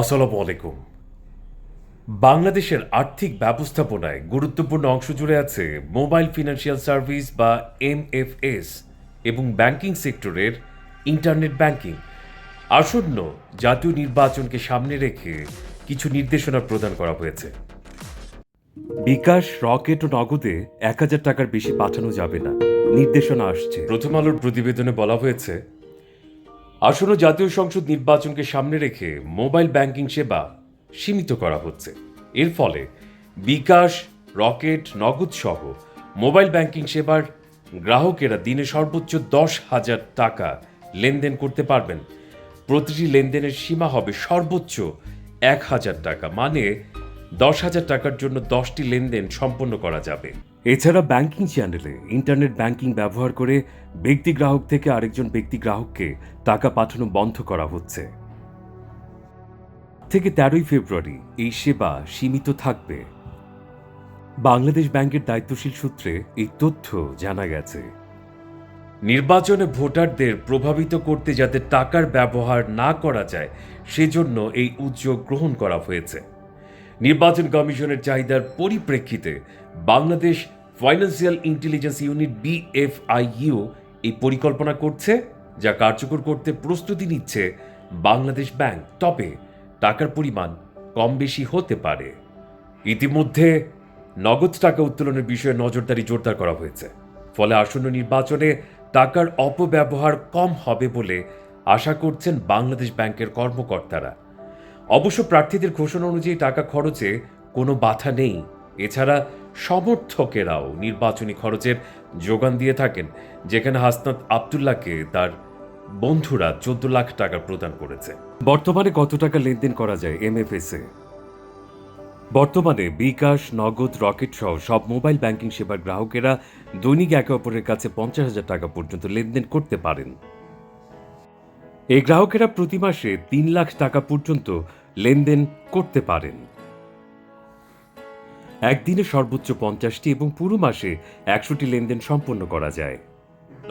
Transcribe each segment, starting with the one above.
আসসালামু আলাইকুম। বাংলাদেশের আর্থিক ব্যবস্থাপনায় গুরুত্বপূর্ণ অংশ জুড়ে আছে মোবাইল ফিনান্সিয়াল সার্ভিস বা এমএফএস এবং ব্যাংকিং সেক্টরের ইন্টারনেট ব্যাংকিং। আসন্ন জাতীয় নির্বাচনকে সামনে রেখে কিছু নির্দেশনা প্রদান করা হয়েছে। বিকাশ, রকেট ও নগদে এক হাজার টাকার বেশি পাঠানো যাবে না। নির্দেশনা আসছে। প্রথম আলোর প্রতিবেদনে বলা হয়েছে আসন্ন জাতীয় সংসদ নির্বাচনকে সামনে রেখে মোবাইল ব্যাংকিং সেবা সীমিত করা হচ্ছে। এর ফলে বিকাশ, রকেট, নগদ সহ মোবাইল ব্যাংকিং সেবার গ্রাহকেরা দিনে সর্বোচ্চ দশ হাজার টাকা লেনদেন করতে পারবেন। প্রতিটি লেনদেনের সীমা হবে সর্বোচ্চ এক হাজার টাকা। মানে দশ হাজার টাকার জন্য দশটি লেনদেন সম্পন্ন করা যাবে। এছাড়া ব্যাংকিং চ্যানেলে ইন্টারনেট ব্যাংকিং ব্যবহার করে ব্যক্তি গ্রাহক থেকে আরেকজন ব্যক্তি গ্রাহককে টাকা পাঠানো বন্ধ করা হচ্ছে। থেকে তেরোই ফেব্রুয়ারি এই সেবা সীমিত থাকবে। বাংলাদেশ ব্যাংকের দায়িত্বশীল সূত্রে এই তথ্য জানা গেছে। নির্বাচনে ভোটারদের প্রভাবিত করতে যাতে টাকার ব্যবহার না করা যায়, সেজন্য এই উদ্যোগ গ্রহণ করা হয়েছে। নির্বাচন কমিশনের চাহিদার পরিপ্রেক্ষিতে Bangladesh financial intelligence unit BFIU এই পরিকল্পনা করছে, যা কার্যকর করতে প্রস্তুতি নিচ্ছে বাংলাদেশ ব্যাংক। তবে টাকার পরিমাণ কম বেশি হতে পারে। ইতিমধ্যে নগদ টাকা উত্তোলনের বিষয়ে নজরদারি জোরদার করা হয়েছে। ফলে আসন্ন নির্বাচনে টাকার অপব্যবহার কম হবে বলে আশা করছেন বাংলাদেশ ব্যাংকের কর্মকর্তারা। অবশ্য প্রার্থীদের ঘোষণা অনুযায়ী টাকা খরচে কোনো বাধা নেই। এছাড়া সমর্থকেরাও নির্বাচনী খরচের যোগান দিয়ে থাকেন, যেখানে হাসনাত আবদুল্লাহকে তার বন্ধুরা চোদ্দ লাখ টাকা প্রদান করেছে। বর্তমানে কত টাকা লেনদেন করা যায় এমএফএস এ? বর্তমানে বিকাশ, নগদ, রকেট সহ সব মোবাইল ব্যাংকিং সেবার গ্রাহকেরা দৈনিক একে অপরের কাছে পঞ্চাশ হাজার টাকা পর্যন্ত লেনদেন করতে পারেন। এই গ্রাহকেরা প্রতি মাসে তিন লাখ টাকা পর্যন্ত লেনদেন করতে পারেন। একদিনে সর্বোচ্চ পঞ্চাশটি এবং পুরো মাসে একশোটি লেনদেন সম্পন্ন করা যায়।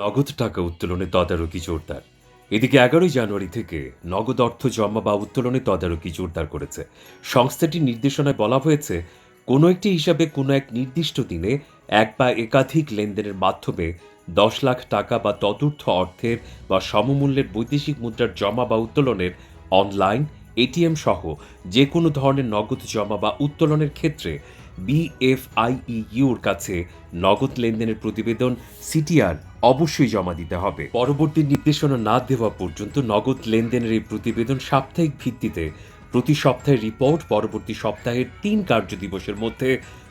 নগদ টাকা উত্তোলনে তদারকি জোরদার। এদিকে এগারোই জানুয়ারি থেকে নগদ অর্থ জমা বা উত্তোলনে তদারকি জোরদার করেছে। সংস্থাটির নির্দেশনায় বলা হয়েছে, কোনো একটি হিসাবে কোনো এক নির্দিষ্ট দিনে এক বা একাধিক লেনদেনের মাধ্যমে দশ লাখ টাকা বা তদূর্থ অর্থের বা সমমূল্যের বৈদেশিক মুদ্রার জমা বা উত্তোলনের অনলাইন, এটিএম সহ যে কোনো ধরনের নগদ জমা বা উত্তোলনের ক্ষেত্রে বিএফআইইউর কাছে নগদ লেনদেনের প্রতিবেদন সিটিআর অবশ্যই জমা দিতে হবে। পরবর্তী নির্দেশনা না দেওয়া পর্যন্ত নগদ লেনদেনের এই প্রতিবেদন সাপ্তাহিক ভিত্তিতে প্রতি সপ্তাহে রিপোর্ট, পরবর্তী সপ্তাহের তিন কার্য দিবসের মধ্যে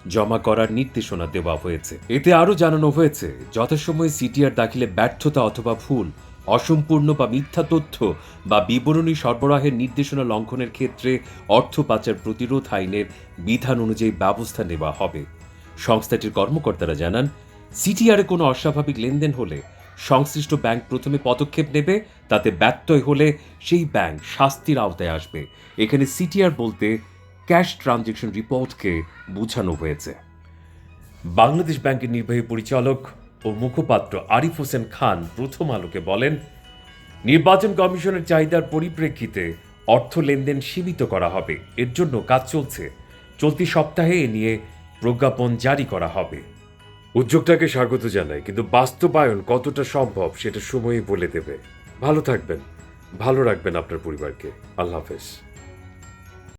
জমা করার নির্দেশনা দেওয়া হয়েছে। এতে আরও জানানো হয়েছে, যথাসময়ে সিটিআর দাখিলে ব্যর্থতা অথবা ভুল অসম্পূর্ণ বা মিথ্যা তথ্য বা বিবরণী সরবরাহের নির্দেশনা লঙ্ঘনের ক্ষেত্রে অর্থ পাচার প্রতিরোধ আইনের বিধান অনুযায়ী ব্যবস্থা নেওয়া হবে। সংস্থাটির কর্মকর্তারা জানান, সিটিআরে কোনো অস্বাভাবিক লেনদেন হলে সংশ্লিষ্ট ব্যাংক প্রথমে পদক্ষেপ নেবে, তাতে ব্যত্যয় হলে সেই ব্যাংক শাস্তির আওতায় আসবে। এখানে সিটিআর বলতে ক্যাশ ট্রানজেকশন রিপোর্টকে বোঝানো হয়েছে। বাংলাদেশ ব্যাংকের নির্বাহী পরিচালক ও মুখপাত্র আরিফ হোসেন খান প্রথম আলোকে বলেন, নির্বাচন কমিশনের চাহিদার পরিপ্রেক্ষিতে অর্থ লেনদেন সীমিত করা হবে। এর জন্য কাজ চলছে। চলতি সপ্তাহে এ নিয়ে প্রজ্ঞাপন জারি করা হবে। উদ্যোগটাকে স্বাগত জানাই, কিন্তু বাস্তবায়ন কতটা সম্ভব সেটা সময়ই বলে দেবে। ভালো থাকবেন। ভালো রাখবেন আপনার পরিবারকে। আল্লাহ হাফেজ।